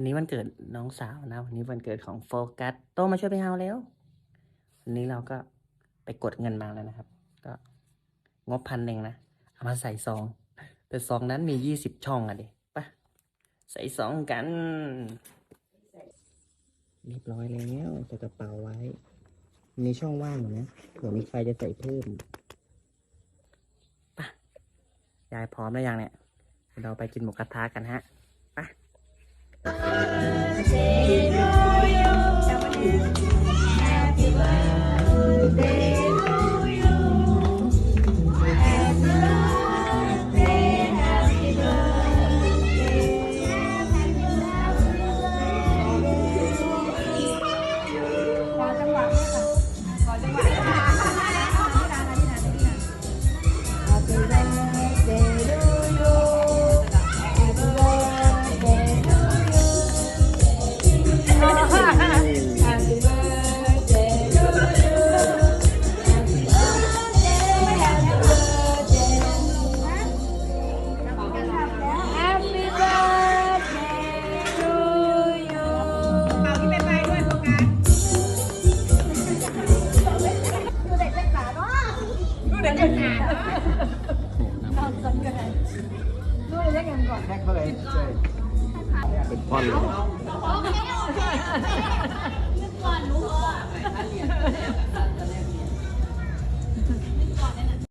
วันนี้วันเกิดน้องสาวนะ วันนี้วันเกิดของโฟกัสโตมาช่วยไปเอาแล้ววันนี้เราก็ไปกดเงินมาแล้วนะครับ ก็งบพันหนึ่งนะเอามาใส่ซอง แต่ซองนั้นมียี่สิบช่องอะดิปะใส่ซองกันเรียบร้อยแล้วใส่กระเป๋าไว้ มีช่องว่างอยู่นะเผื่อมีใครจะใส่เพิ่มปะยายพร้อมแล้วยังเนี่ยเราไปกินหมูกระทะกันฮะไปข เด็กเป็นขาเนาะนอนสนกันเลยดูเด็กยังก่อนเป็นพ่อเลย